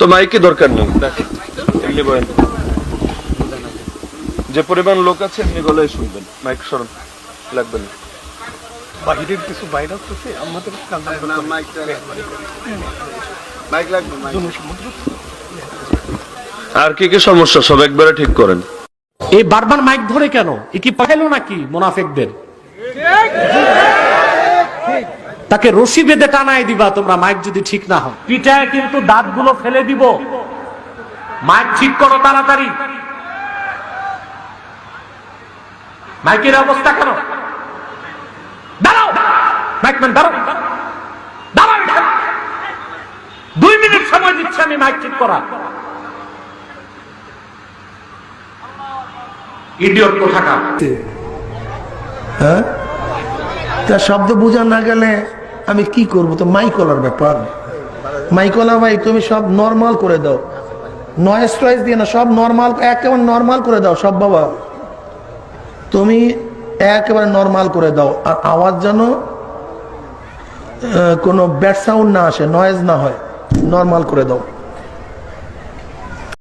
তো মাইকে দরকার নেই। এমনি বলেন। যে পরিমাণ লোক আছে এমনি গলায় শুনবেন। মাইক সরণ লাগবে না। বাহিরের কিছু ভাইরাস আছে আমাদের জনসমুদ্র আর কি কি সমস্যা সব একবারে ঠিক করেন। এই বারবার মাইক ধরে কেন? এ কি পাঠাইলো নাকি মোনাফেকদের? তাকে রশি বেঁধে টানায় দিবা তোমরা মাইক যদি ঠিক না হয় পিঠায় কিন্তু দাঁতগুলো ফেলে দিব। মাইক ঠিক করো তাড়াতাড়ি। মাইকের অবস্থা কেন? দাঁড়াও। মাইকম্যান দাঁড়াও। দাঁড়াও দুই মিনিট সময় দিচ্ছি আমি মাইক ঠিক করা। ইডিয়ট কোথাকার? হ্যাঁ? তা শব্দ বোঝা না গেলে আমি কি করব? তো মাইকলার ব্যাপার। মাইকলা ভাই, তুমি সব নর্মাল করে দাও। নয়েস টয়েস দিয়ে না, সব নর্মাল একেবারে নর্মাল করে দাও, সব বাবা। তুমি একেবারে নর্মাল করে দাও। আর আওয়াজ যেন কোনো ব্যাড সাউন্ড না আসে নয়েজ না হয় নর্মাল করে দাও।